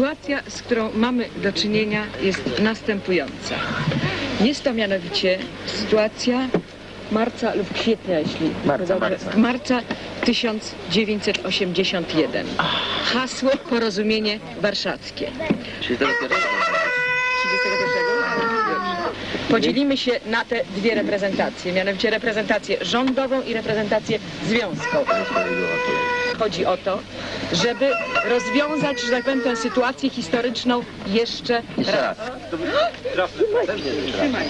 Sytuacja, z którą mamy do czynienia jest następująca. Jest to mianowicie sytuacja marca lub kwietnia, jeśli Marca, dobrze, marca. marca 1981. Hasło Porozumienie Warszawskie. Czyli tego pierwszego. 31. Podzielimy się na te dwie reprezentacje, mianowicie reprezentację rządową i reprezentację związkową. Chodzi o to, żeby rozwiązać, że tak powiem, tę sytuację historyczną jeszcze raz. raz. Trzymaj.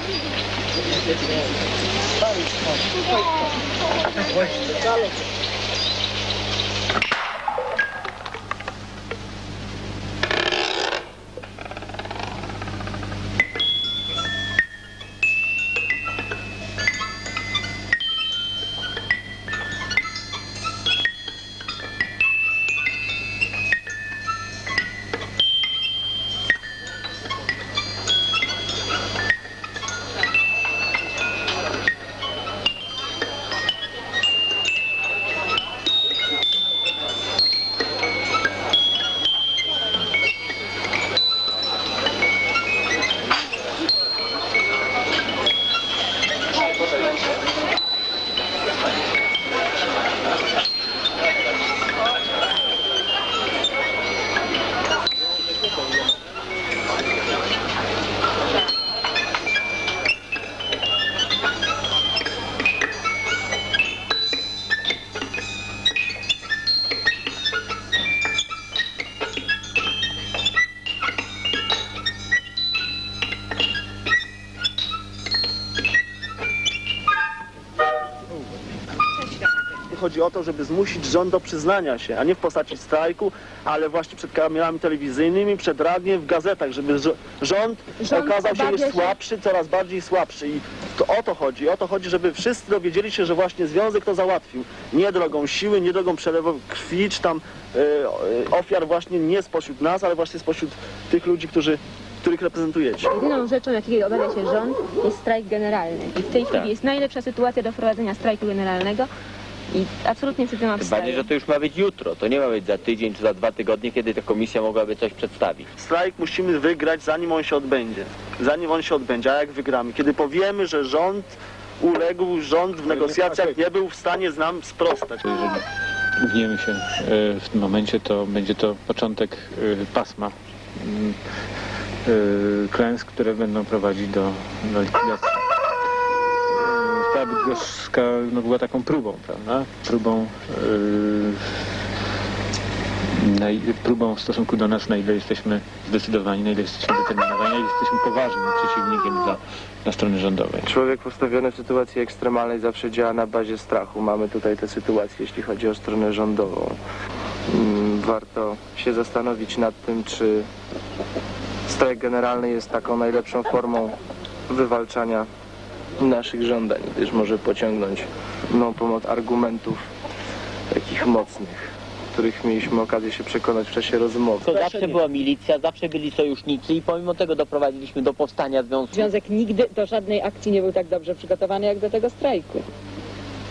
Chodzi o to, żeby zmusić rząd do przyznania się, a nie w postaci strajku, ale właśnie przed kamerami telewizyjnymi, przed radiem, w gazetach, żeby rząd, Rząd okazał się już słabszy, coraz bardziej słabszy. I to o to chodzi. O to chodzi, żeby wszyscy dowiedzieli się, że właśnie związek to załatwił. Nie drogą siły, nie drogą przelewu krwi, czy tam e, ofiar właśnie nie spośród nas, ale właśnie spośród tych ludzi, którzy, których reprezentujecie. Jedyną rzeczą, jakiej obawia się rząd, jest strajk generalny. I w tej chwili jest najlepsza sytuacja do wprowadzenia strajku generalnego i absolutnie przy tym Tym bardziej, że to już ma być jutro. To nie ma być za tydzień czy za dwa tygodnie, kiedy ta komisja mogłaby coś przedstawić. Strajk musimy wygrać, zanim on się odbędzie. Zanim on się odbędzie, a jak wygramy? Kiedy powiemy, że rząd uległ, rząd w negocjacjach nie był w stanie nam sprostać. Jeżeli ugniemy się e, w tym momencie, to będzie to początek e, pasma mm, e, klęsk, które będą prowadzić do, do likwidacji. Ta bydgoszczka no, była taką próbą, prawda? Próbą, e, na, i- próbą w stosunku do nas, na ile jesteśmy zdecydowani, na ile jesteśmy determinowani, na ile jesteśmy poważnym przeciwnikiem dla, dla strony rządowej. Człowiek postawiony w sytuacji ekstremalnej zawsze działa na bazie strachu. Mamy tutaj tę sytuację, jeśli chodzi o stronę rządową. Mm, Warto się zastanowić nad tym, czy strajk generalny jest taką najlepszą formą wywalczania naszych żądań, gdyż może pociągnąć no, pomoc argumentów takich mocnych, których mieliśmy okazję się przekonać w czasie rozmowy. To zawsze była milicja, zawsze byli sojusznicy i pomimo tego doprowadziliśmy do powstania związku. Związek nigdy do żadnej akcji nie był tak dobrze przygotowany jak do tego strajku.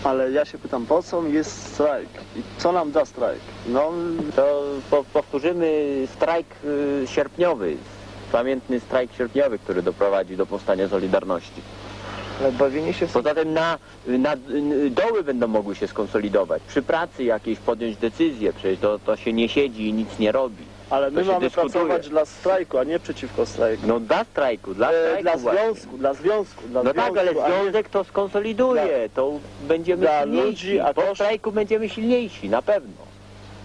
Ale ja się pytam, po co jest strajk? I co nam da strajk? No, To po, powtórzymy strajk y, sierpniowy, pamiętny strajk sierpniowy, który doprowadził do powstania Solidarności. Ale bawienie się w Poza tym na, na doły będą mogły się skonsolidować. Przy pracy jakiejś podjąć decyzję, przecież to, to się nie siedzi i nic nie robi. ale my mamy dyskutuje. pracować dla strajku, a nie przeciwko strajku. No dla strajku, dla E, strajku dla właśnie. związku, dla związku, dla No związku, tak, ale związek to skonsoliduje, to będziemy dla silniejsi. ludzi, a po to- strajku będziemy silniejsi, na pewno.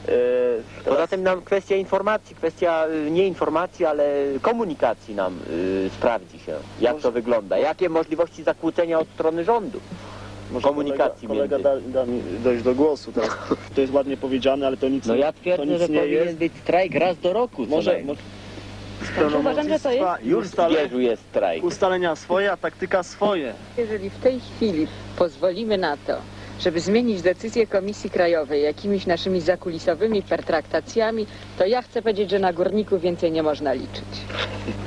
E, Poza tym nam kwestia informacji, kwestia y, nie informacji, ale komunikacji nam y, sprawdzi się, jak Może- to wygląda, jakie możliwości zakłócenia od strony rządu. Może komunikacji kolega, kolega między. da, da mi dojść do głosu. Teraz. To jest ładnie powiedziane, ale to nic, No ja to twierdzę, nic że nie powinien jest. być strajk raz do roku. co Może, najmniej. może Uważam, że to jest Już w Zgierzu jest strajk. ustalenia swoje, a taktyka swoje. Jeżeli w tej chwili pozwolimy na to, żeby zmienić decyzję Komisji Krajowej jakimiś naszymi zakulisowymi pertraktacjami, to ja chcę powiedzieć, że na górników więcej nie można liczyć.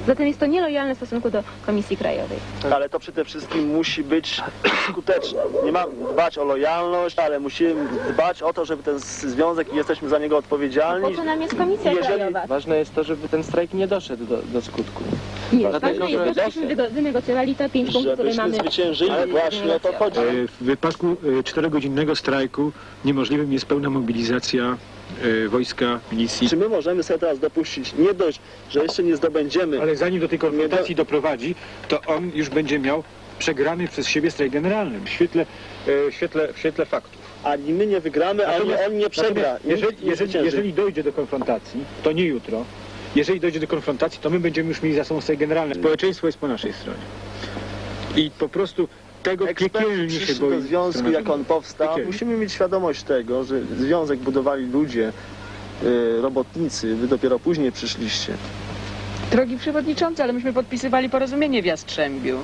Zatem jest to nielojalne w stosunku do Komisji Krajowej. Ale to przede wszystkim musi być skuteczne. Nie mamy dbać o lojalność, ale musimy dbać o to, żeby ten związek i jesteśmy za niego Po odpowiedzialni. co nam jest Komisja Jeżeli- Krajowa? Ważne jest to, żeby ten strajk nie doszedł do, do skutku. Nie, Dlatego, ważne jest, że- żebyśmy wygo- wynegocjowali te pięć punktów, które Żebyśmy mamy. zwyciężyli, właśnie o to chodzi. E, W wypadku e, czterogodzinnego strajku niemożliwym jest pełna mobilizacja e, wojska, milicji. Czy my możemy sobie teraz dopuścić, nie dość, że jeszcze nie zdobędziemy, Ale zanim do tej konfrontacji doprowadzi, to on już będzie miał przegrany przez siebie strajk generalny w świetle, e, w świetle, w świetle faktów. ani my nie wygramy, ani Natomiast- on nie przegra. natomiast Nikt Jeżeli, nie jeżeli, zwycięży. jeżeli dojdzie do konfrontacji, to nie jutro, jeżeli dojdzie do konfrontacji, to my będziemy już mieli za sobą strajk generalny. Społeczeństwo jest po naszej stronie. I po prostu tego piekielnie się boi. do związku, jak on powstał. Piekielnie. Musimy mieć świadomość tego, że związek budowali ludzie, y, robotnicy, wy dopiero później przyszliście. Drogi przewodniczący, ale myśmy podpisywali porozumienie w Jastrzębiu.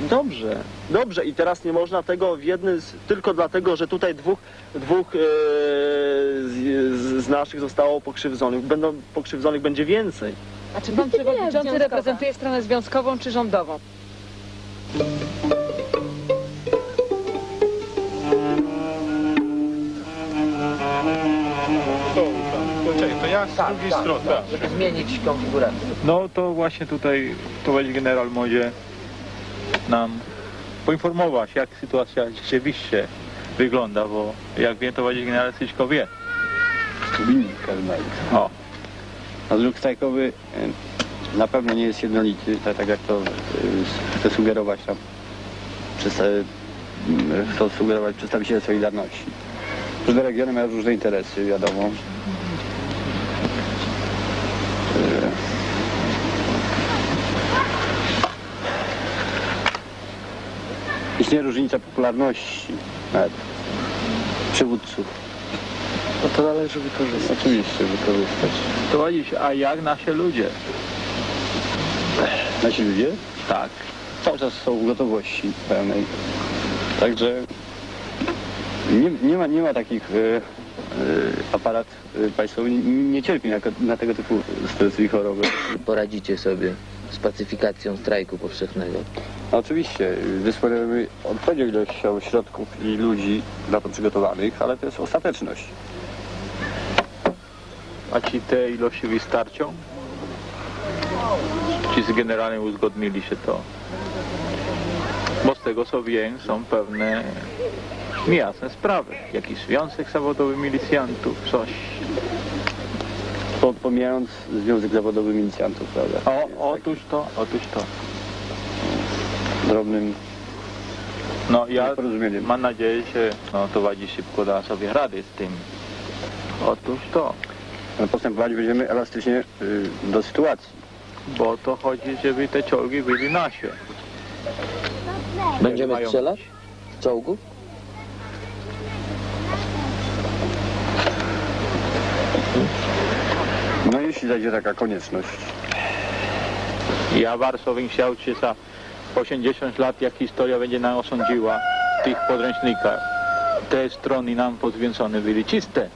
Dobrze, dobrze i teraz nie można tego w jednym, z, tylko dlatego, że tutaj dwóch, dwóch e, z, z- naszych zostało pokrzywdzonych. Będą pokrzywdzonych będzie więcej. A czy pan przewodniczący związkowa. reprezentuje stronę związkową czy rządową? To ja z drugiej strony. Żeby zmienić konfigurację. No to właśnie tutaj towarzysz generał może nam poinformować, jak sytuacja rzeczywiście wygląda, bo jak wiem, towarzysz generał wszystko wie. Winnika znajdź. O. A ruch strajkowy e, na pewno nie jest jednolity, tak, tak jak to e, chce sugerować tam, przez, e, m, chcą sugerować przedstawiciele Solidarności. Różne regiony mają różne interesy, wiadomo. Istnieje różnica popularności nawet przywódców. No to należy wykorzystać. Oczywiście wykorzystać. Towarzysz, a jak nasi ludzie? Nasi ludzie Tak. cały czas są w gotowości pełnej. Także nie, nie, ma, nie ma takich e, e, aparat e, państwowy nie, nie cierpi na, na tego typu stresy i choroby. Poradzicie sobie z pacyfikacją strajku powszechnego. No, oczywiście dysponujemy odpowiednią ilością środków i ludzi na to przygotowanych, ale to jest ostateczność. A ci te ilości wystarczą? Czy z generalnie uzgodnili się to? Bo z tego co wiem, są pewne niejasne sprawy. Jakiś związek zawodowy milicjantów, coś. Po, pomijając Związek Zawodowy Milicjantów, prawda? O, otóż to, otóż to. Drobnym No ja nieporozumieniem. mam nadzieję, że no, szybko da sobie radę z tym. Otóż to, No, Postępować będziemy elastycznie y, do sytuacji. bo to chodzi, żeby te czołgi byli nasze. Będziemy mają strzelać z czołgów? No jeśli zajdzie taka konieczność. Ja bardzo bym chciał, czy za 80 lat, jak historia będzie nam osądziła w tych podręcznikach, te strony nam pozwięcone byli czyste.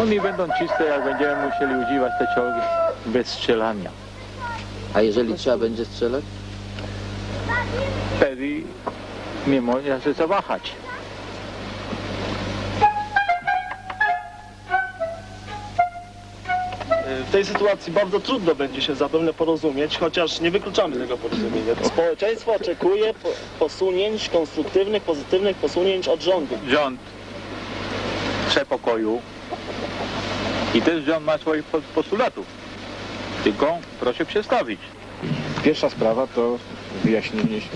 One będą czyste, jak będziemy musieli używać te czołgi bez strzelania. A jeżeli trzeba będzie strzelać? Wtedy nie można się zawahać. W tej sytuacji bardzo trudno będzie się zapewne porozumieć, chociaż nie wykluczamy tego porozumienia. Społeczeństwo oczekuje po- posunięć konstruktywnych, pozytywnych posunięć od rządu. Rząd chce pokoju i też rząd ma swoich po- postulatów. Tylko proszę przedstawić. Pierwsza sprawa to wyjaśnienie się.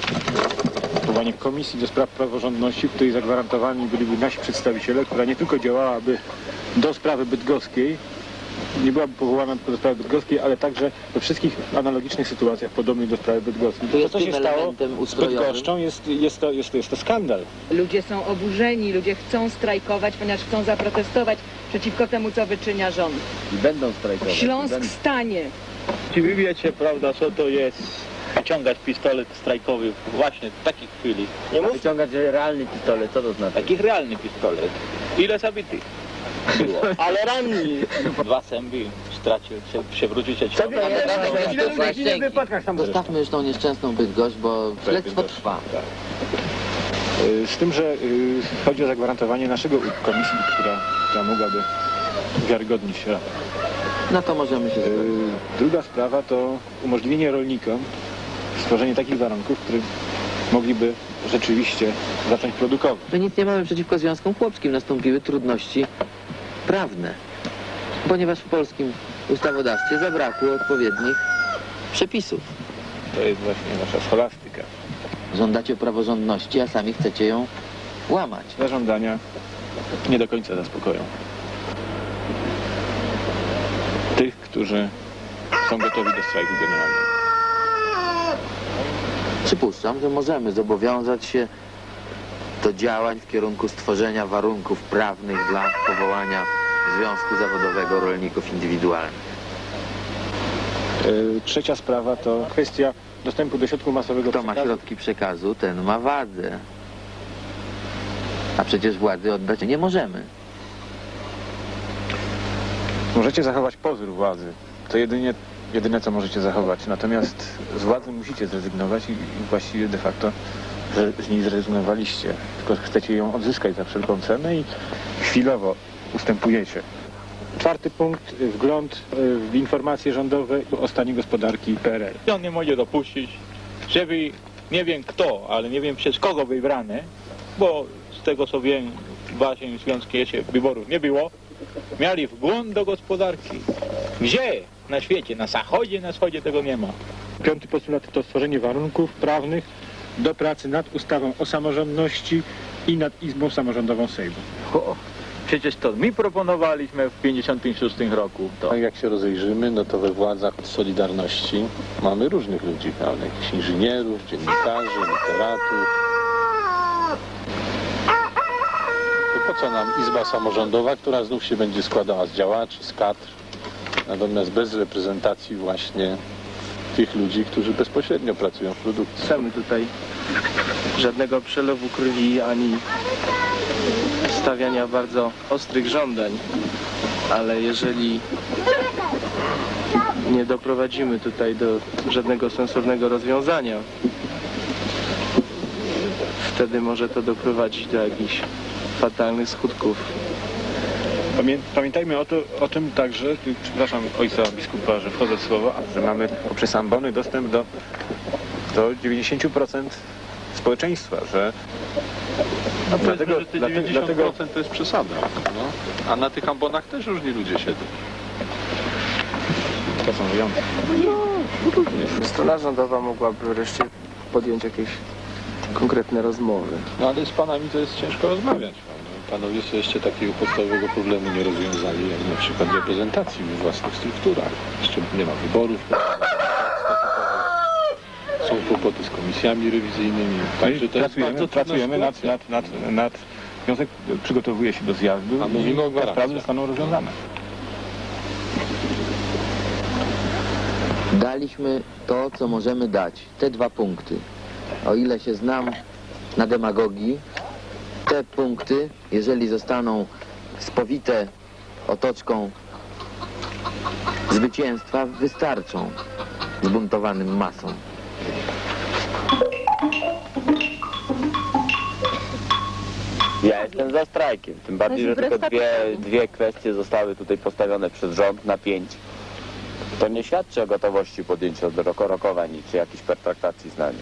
Powołanie komisji do spraw praworządności, w której zagwarantowani byliby nasi przedstawiciele, która nie tylko działałaby do sprawy bydgoskiej, nie byłaby powołana tylko do sprawy bydgoskiej, ale także we wszystkich analogicznych sytuacjach podobnych do sprawy bydgoskiej. To To, jest co się tym stało elementem z ustrojowym. Bydgoszczą, jest, jest, to, jest, to, jest to skandal. Ludzie są oburzeni, ludzie chcą strajkować, ponieważ chcą zaprotestować przeciwko temu, co wyczynia rząd. I będą strajkować. Śląsk stanie. Czy wy wiecie, prawda, co to jest naciągać pistolet strajkowy właśnie w takiej chwili. Nie mów... Wyciągać realny pistolet, co to znaczy? Takich realny pistolet. Ile zabitych? Było. Ale ranni! Dwa zęby stracił, się, przewrócił się ciągle. Zostawmy już tą nieszczęsną Bydgoszcz, bo śledztwo trwa. Y, Z tym, że y, chodzi o zagwarantowanie naszego komisji, która, która mogłaby wiarygodnić raport. No to możemy się zgodzić. Y, Druga sprawa to umożliwienie rolnikom stworzenie takich warunków, które mogliby rzeczywiście zacząć produkować. My nic nie mamy przeciwko związkom chłopskim. Nastąpiły trudności prawne, ponieważ w polskim ustawodawstwie zabrakło odpowiednich przepisów. To jest właśnie nasza scholastyka. Żądacie praworządności, a sami chcecie ją łamać. Zażądania nie do końca zaspokoją tych, którzy są gotowi do strajku generalnego. Przypuszczam, że możemy zobowiązać się do działań w kierunku stworzenia warunków prawnych dla powołania Związku Zawodowego Rolników Indywidualnych. Y, Trzecia sprawa to kwestia dostępu do środków masowego Kto ma przekazu. środki przekazu, ten ma władzę. A przecież władzy oddać nie możemy. Możecie zachować pozór władzy. To jedynie, jedyne, co możecie zachować. Natomiast z władzy musicie zrezygnować i i właściwie de facto z niej zrezygnowaliście. Tylko chcecie ją odzyskać za wszelką cenę i chwilowo ustępujecie. Czwarty punkt, y, wgląd y, w informacje rządowe o stanie gospodarki PRL. On nie może dopuścić, żeby nie wiem kto, ale nie wiem przez kogo wybrane, bo z tego co wiem, w waszym związku jeszcze wyborów nie było, mieli wgląd do gospodarki. Gdzie? Na świecie, na zachodzie, na wschodzie tego nie ma. Piąty postulat to stworzenie warunków prawnych do pracy nad ustawą o samorządności i nad Izbą Samorządową Sejmu. O, przecież to my proponowaliśmy w 56 roku. To. Tak jak się rozejrzymy, no to we władzach Solidarności mamy różnych ludzi, prawda? Jakichś inżynierów, dziennikarzy, literatów. To po co nam Izba Samorządowa, która znów się będzie składała z działaczy, z kadr, natomiast bez reprezentacji właśnie tych ludzi, którzy bezpośrednio pracują w produkcji. Chcemy tutaj żadnego przelewu krwi ani stawiania bardzo ostrych żądań, ale jeżeli nie doprowadzimy tutaj do żadnego sensownego rozwiązania, wtedy może to doprowadzić do jakichś fatalnych skutków. Pamię, pamiętajmy o, to, o tym także, przepraszam ojca biskupa, że wchodzę w słowo, że mamy poprzez ambony dostęp do, do 90% społeczeństwa, że No Dlatego- że te dlatego- 90% dlatego- to jest przesada. No. A na tych ambonach też różni ludzie siedzą. to są wyjątki. Strona rządowa mogłaby wreszcie podjąć jakieś konkretne rozmowy. No ale z panami to jest ciężko rozmawiać. Panowie sobie jeszcze takiego podstawowego problemu nie rozwiązali, jak na przykład reprezentacji we własnych strukturach. Jeszcze nie ma wyborów. Są kłopoty z komisjami rewizyjnymi. Także to jest pracujemy bardzo pracujemy nad, nad, nad, nad... Związek przygotowuje się do zjazdu A i te sprawy zostaną rozwiązane. Daliśmy to, co możemy dać. Te dwa punkty. O ile się znam na demagogii, te punkty, jeżeli zostaną spowite otoczką zwycięstwa, wystarczą zbuntowanym masom. Ja jestem za strajkiem, tym bardziej, że Wbrew tylko dwie, dwie kwestie zostały tutaj postawione przez rząd na pięć. To nie świadczy o gotowości podjęcia do roko- rokowań czy jakichś pertraktacji z nami.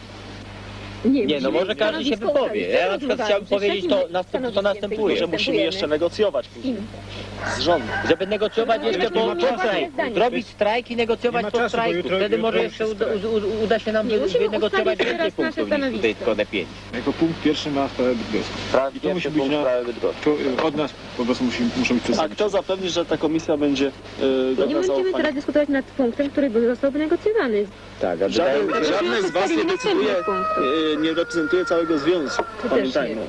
Nie, no może każdy się wypowie. Ja na przykład chciałbym powiedzieć to następ- co następuje. Że musimy jeszcze negocjować później z rządem. Żeby negocjować jeszcze po, nie po czasu. strajku. Zrobić strajk i negocjować Nie ma po czasu, bo strajku. jutro- Wtedy jutro może jest jeszcze uda, u- uda się nam Nie, musimy wynegocjować ustalić więcej teraz nasze punktów niż tutaj stanowisko. tylko te pięć. Jako punkt pierwszy ma sprawę bydgoską. Sprawa I to musi być punkt na-. Tu, y, Od nas po prostu musi, muszą być A kto zapewni, że ta komisja będzie yy, Nie godna będziemy zaufania? teraz dyskutować nad punktem, który był- został wynegocjowany. Tak, a Żaden, żadne z was nie decyduje, yy, nie reprezentuje całego związku. Pamiętajmy.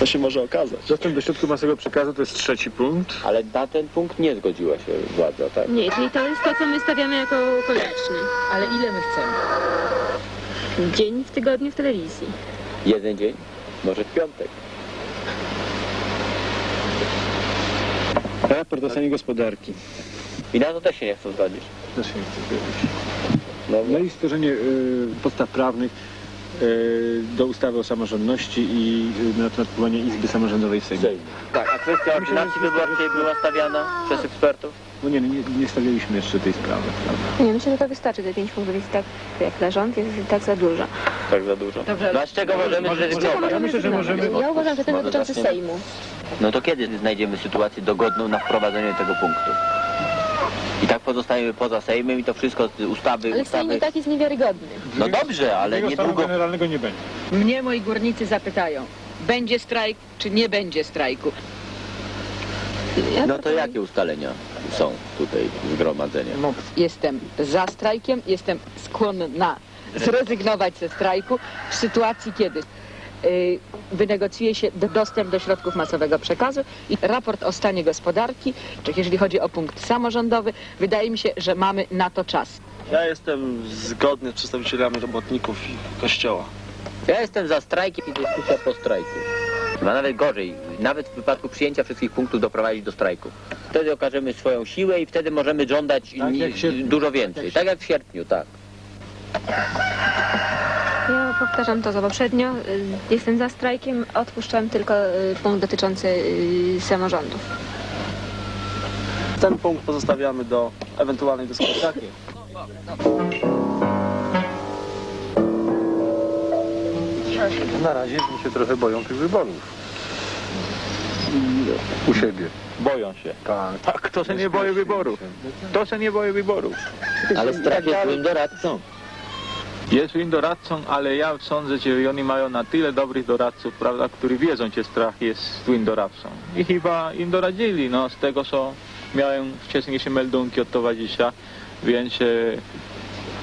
To się może okazać. Dostęp do środków masowego przekazu to jest trzeci punkt. Ale na ten punkt nie zgodziła się władza, tak? Nie, czyli to jest to, co my stawiamy jako konieczne. Ale ile my chcemy? Dzień w tygodniu w telewizji. Jeden dzień? Może w piątek. Raport o stanie gospodarki. I na to też się nie chcą zgodzić. Też się nie chcę zgodzić. No, No i stworzenie y, podstaw prawnych y, do ustawy o samorządności i y, na temat powołania Izby Samorządowej w Sejmie. tak, a kwestia ordynacji wyborczej była stawiana przez ekspertów? No nie, no nie, nie stawialiśmy jeszcze tej sprawy. Prawda? Nie, myślę, że to wystarczy. Te pięć punktów jest tak, jak dla rząd, jest tak za dużo. Tak za dużo. Dobrze. No a z czego możemy zrezygnować? Ja myślę, że możemy... Ja uważam, że ten Może dotyczący zaczniemy? Sejmu. No to kiedy znajdziemy sytuację dogodną na wprowadzenie tego punktu? I tak pozostajemy poza Sejmem i to wszystko z ustawy, Ale Sejm ustawy... i tak jest niewiarygodny. No dobrze, ale Tego stanu niedługo... generalnego nie będzie. Mnie moi górnicy zapytają, będzie strajk czy nie będzie strajku? Ja No to jakie ustalenia są tutaj zgromadzenia? No, Jestem za strajkiem, jestem skłonna zrezygnować ze strajku w sytuacji, kiedy wynegocjuje się do- dostęp do środków masowego przekazu i raport o stanie gospodarki, czy jeżeli chodzi o punkt samorządowy, wydaje mi się, że mamy na to czas. Ja jestem zgodny z przedstawicielami robotników i kościoła. Ja jestem za strajkiem i dyskusja po strajku. Chyba nawet gorzej, nawet w wypadku przyjęcia wszystkich punktów doprowadzić do strajku. Wtedy okażemy swoją siłę i wtedy możemy żądać Tak ni- jak w sierpniu. dużo więcej. Tak jak w sierpniu, tak. Ja powtarzam to, co poprzednio. Jestem za strajkiem, odpuszczam tylko y, punkt dotyczący y, samorządów. Ten punkt pozostawiamy do ewentualnej dyskusji. Na razie mi się trochę boją tych wyborów. U siebie. Boją się. Tak. A kto się nie boi wyborów? Kto się nie boi wyborów? Ale strach jest złym doradcą. Jest im doradcą, ale ja sądzę, że oni mają na tyle dobrych doradców, prawda, którzy wiedzą, że strach jest złym doradcą. I chyba im doradzili, no z tego co miałem wcześniejsze meldunki od towarzysza, więc e,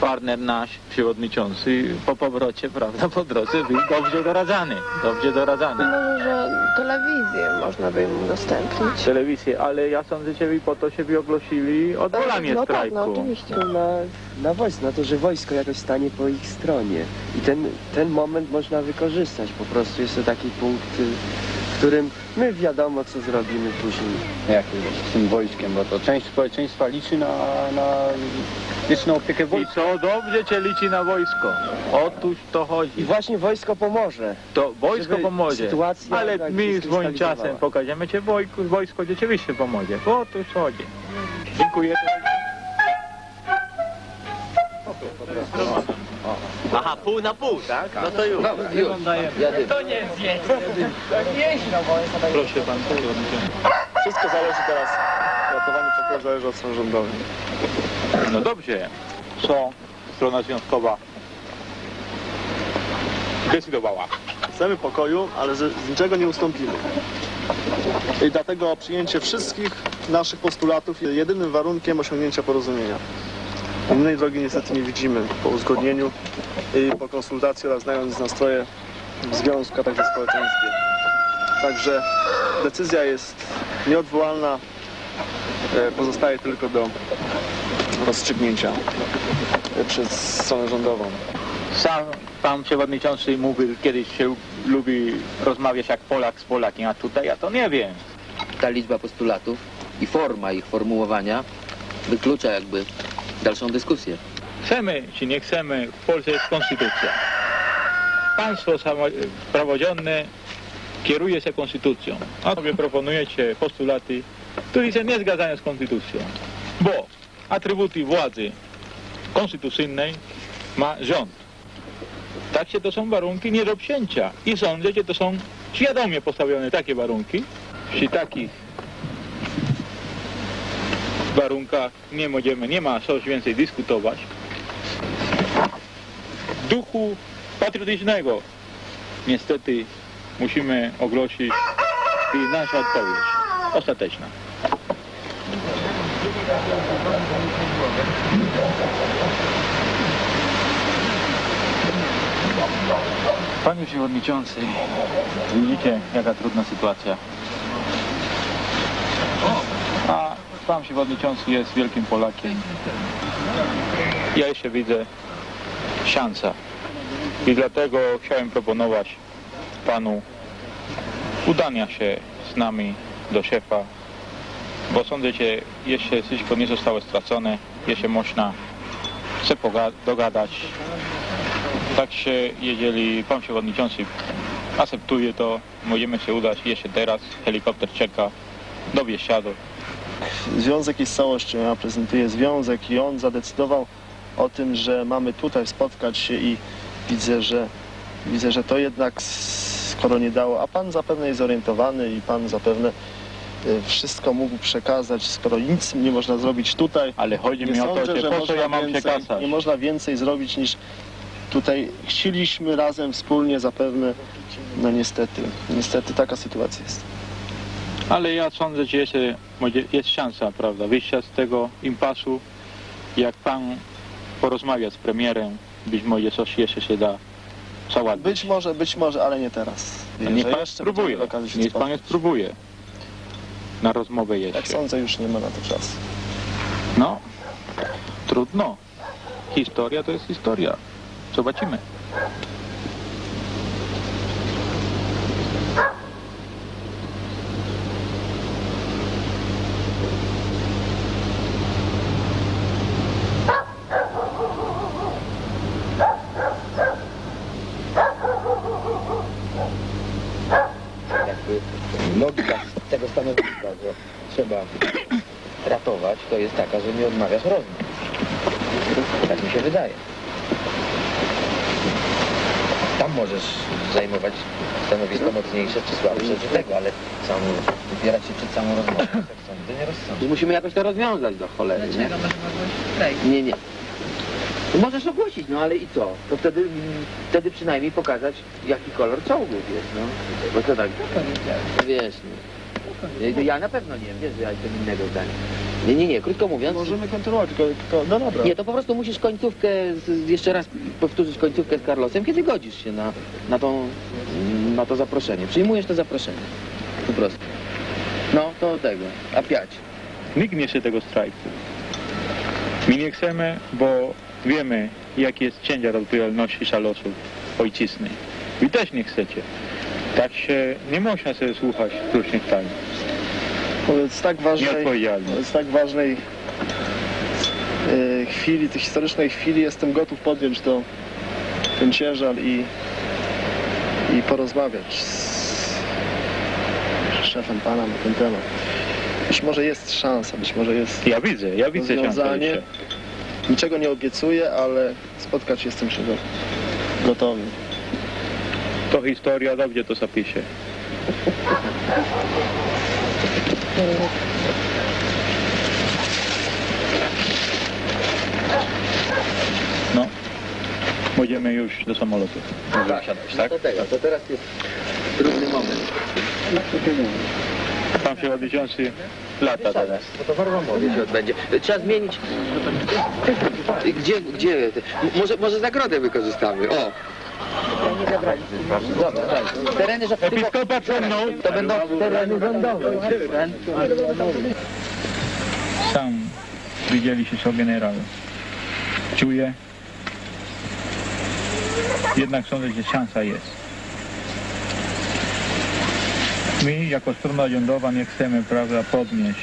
partner nasz, przewodniczący, po powrocie, prawda, po drodze był dobrze doradzany, dobrze doradzany. Może, że telewizję można by im udostępnić. Telewizję, ale ja sądzę, że po to się ogłosili odwołanie no tak, strajku. no oczywiście. na, na wojsko, na to, że wojsko jakoś stanie po ich stronie. I ten, ten moment można wykorzystać. Po prostu jest to taki punkt, y, którym my wiadomo, co zrobimy później. Jak z tym wojskiem, bo to część społeczeństwa liczy na, na wieczną opiekę I wojska. co dobrze cię liczy na wojsko. Otóż to I chodzi. właśnie wojsko pomoże. To wojsko żeby pomoże. sytuacja Ale tak my się swoim czasem pokażemy cię wojsku, wojsko rzeczywiście pomoże. Otóż chodzi. Dziękuję. Aha, pół na pół, tak? No to już. Jadę. Proszę pan. Wszystko zależy teraz, ratowanie pokoju zależy od samorządowych. No dobrze. Co strona związkowa zdecydowała? Chcemy pokoju, ale z, z niczego nie ustąpimy. I dlatego przyjęcie wszystkich naszych postulatów jest jedynym warunkiem osiągnięcia porozumienia. Innej drogi niestety nie widzimy po uzgodnieniu i po konsultacji oraz znając nastroje w związku, a także społeczeństwie. Także decyzja jest nieodwołalna, e, pozostaje tylko do rozstrzygnięcia e, przez stronę rządową. Sam pan przewodniczący mówił kiedyś, że lubi rozmawiać jak Polak z Polakiem, a tutaj ja to nie wiem. Ta liczba postulatów i forma ich formułowania wyklucza jakby dalszą dyskusję. Chcemy czy nie chcemy, w Polsce jest konstytucja. Państwo samo, praworządne kieruje się konstytucją. A sobie proponujecie postulaty, które się nie zgadzają z konstytucją. Bo atrybuty władzy konstytucyjnej ma rząd. Także to są warunki nie do przyjęcia. I sądzę, że to są świadomie postawione takie warunki. Przy takich warunkach nie możemy, nie ma co więcej dyskutować. Duchu patriotycznego niestety musimy ogłosić i nasza odpowiedź ostateczna. Panie Przewodniczący, widzicie jaka trudna sytuacja. Pan Przewodniczący jest wielkim Polakiem. Ja jeszcze widzę szansa. I dlatego chciałem proponować Panu udania się z nami do szefa, bo sądzę, że jeszcze wszystko nie zostało stracone, jeszcze można się dogadać. Także jeżeli Pan Przewodniczący akceptuje to, możemy się udać jeszcze teraz. Helikopter czeka do Bieszczadu. Związek jest całością, ja prezentuję związek i on zadecydował o tym, że mamy tutaj spotkać się i widzę, że widzę, że to jednak skoro nie dało, a pan zapewne jest zorientowany i pan zapewne y, wszystko mógł przekazać, skoro nic nie można zrobić tutaj. Ale chodzi Nie mi o to, że po co ja mam więcej, przekazać? nie można więcej zrobić niż tutaj chcieliśmy razem wspólnie zapewne, no niestety, niestety taka sytuacja jest. Ale ja sądzę, że jeszcze może jest szansa, prawda, wyjścia z tego impasu. Jak Pan porozmawia z premierem, być może coś jeszcze się da załatwić. Być może, być może, ale nie teraz. A niech Pan spróbuje, niech. Pan spróbuje na rozmowę Jak jeszcze. sądzę, już nie ma na to czasu. No, trudno. Historia to jest historia. Zobaczymy. Trzeba ratować, to jest taka, że nie odmawiasz rozmów. Tak mi się wydaje. Tam możesz zajmować stanowisko mocniejsze czy słabsze czy tego, ale sam wybierać się przed samą rozmową, tak sądzę, nie rozsądzę. Musimy jakoś to rozwiązać do cholery, nie? Nie, nie. Możesz ogłosić, no ale i co? To wtedy, wtedy przynajmniej pokazać, jaki kolor czołgów jest, no. Bo to tak, wiesz, no. Ja- Ja na pewno nie wiem, wiesz, że ja jestem innego zdania. Nie, nie, nie, krótko mówiąc... Możemy kontynuować, tylko, tylko no dobra. Nie, to po prostu musisz końcówkę, z, jeszcze raz powtórzyć końcówkę z Carlosem, kiedy godzisz się na, na, tą, na to zaproszenie. Przyjmujesz to zaproszenie. Po prostu. No, to tego. A piać. Nikt nie chce tego strajku. My nie chcemy, bo wiemy, jaki jest ciężar odpowiedzialności za losów ojczyzny. Wy też nie chcecie. Tak się nie można sobie słuchać różnych tajm. Wobec tak ważnej, wobec tak ważnej e, chwili, tej historycznej chwili jestem gotów podjąć to, ten ciężar i, i porozmawiać z szefem pana na ten temat. Być może jest szansa, być może jest Ja widzę, ja widzę rozwiązanie. Niczego nie obiecuję, ale spotkać jestem się go- gotowy. To historia dobrze to zapisze. No, możemy już do samolotu. Możemy wsiadać, tak? To tego, to teraz jest trudny moment. Pan przewodniczący lata teraz. Bo to w Arłamowie się odbędzie. Trzeba zmienić... Gdzie, gdzie? Może, może zagrodę wykorzystamy, o. Dobra, tak. Tereny, że Episkopat ze mną. to będą tereny rządowe. Sam widzieliście co generał czuje. Jednak sądzę, że szansa jest. My jako strona rządowa nie chcemy, prawda, podnieść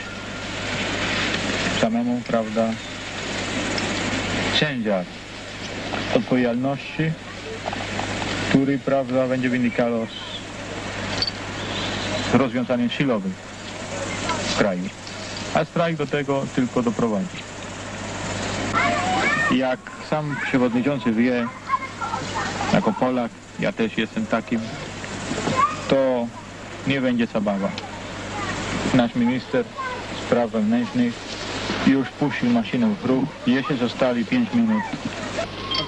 samemu, prawda, ciężar odpowiedzialności, który, prawda, będzie wynikało z, rozwiązań silowych w kraju a strajk do tego tylko doprowadzi. Jak sam przewodniczący wie, jako Polak, ja też jestem takim, to nie będzie zabawa. Nasz minister spraw wewnętrznych już puścił maszynę w ruch, jeszcze zostali 5 minut.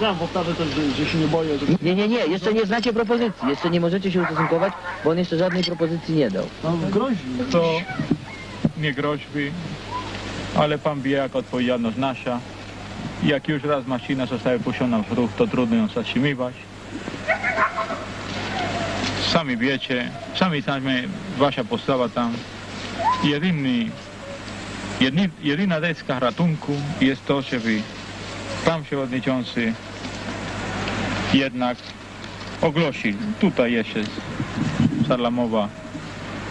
Powtarzam też, że, że się nie boję, że Nie, nie, nie, jeszcze nie znacie propozycji, jeszcze nie możecie się ustosunkować, bo on jeszcze żadnej propozycji nie dał. no, grozi. To nie groźby, ale pan wie, jak odpowiedzialność nasza. Jak już raz maszyna zostaje puszczona w ruch, to trudno ją zatrzymywać. sami wiecie, sami sami wasza postawa tam. Jedyny, jedni, jedyna deska ratunku jest to, żeby pan przewodniczący jednak ogłosił, tutaj jeszcze Sarlamowa,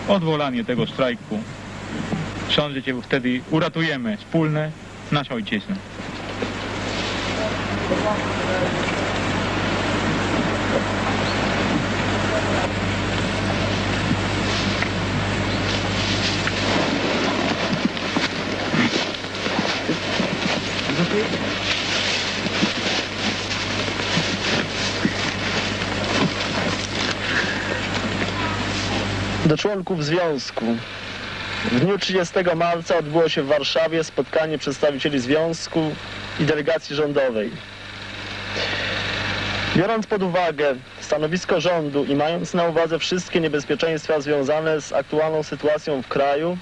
odwołanie tego strajku. Sądzę, że wtedy uratujemy wspólne naszą ojczyznę. Do członków związku. W dniu 30 marca odbyło się w Warszawie spotkanie przedstawicieli związku i delegacji rządowej. Biorąc pod uwagę stanowisko rządu i mając na uwadze wszystkie niebezpieczeństwa związane z aktualną sytuacją w kraju,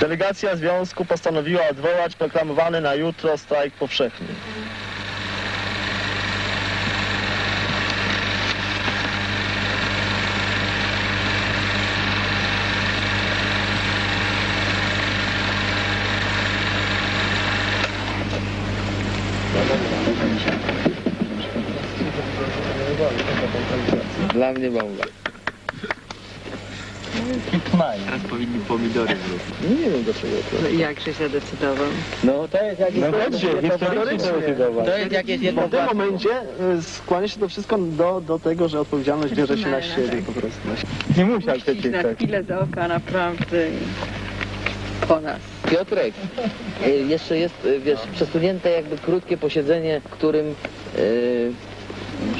delegacja związku postanowiła odwołać proklamowany na jutro strajk powszechny. Dla mnie bomba. Teraz powinni pomidory zrobić. Nie wiem do czego to. Jak się zadecydował? No to jest jakieś... No chodźcie, historycznie. To jest jakieś jedno... w tym momencie y, skłania się to wszystko do, do tego, że odpowiedzialność bierze się na siebie po prostu. Nie musiał Puścić na przeczytać. chwilę z oka naprawdę po nas. Piotrek, y, jeszcze jest, y, wiesz, przesunięte jakby krótkie posiedzenie, w którym y,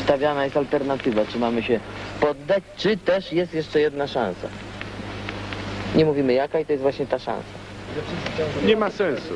stawiana jest alternatywa, czy mamy się poddać, czy też jest jeszcze jedna szansa. Nie mówimy jaka i to jest właśnie ta szansa. Nie ma sensu.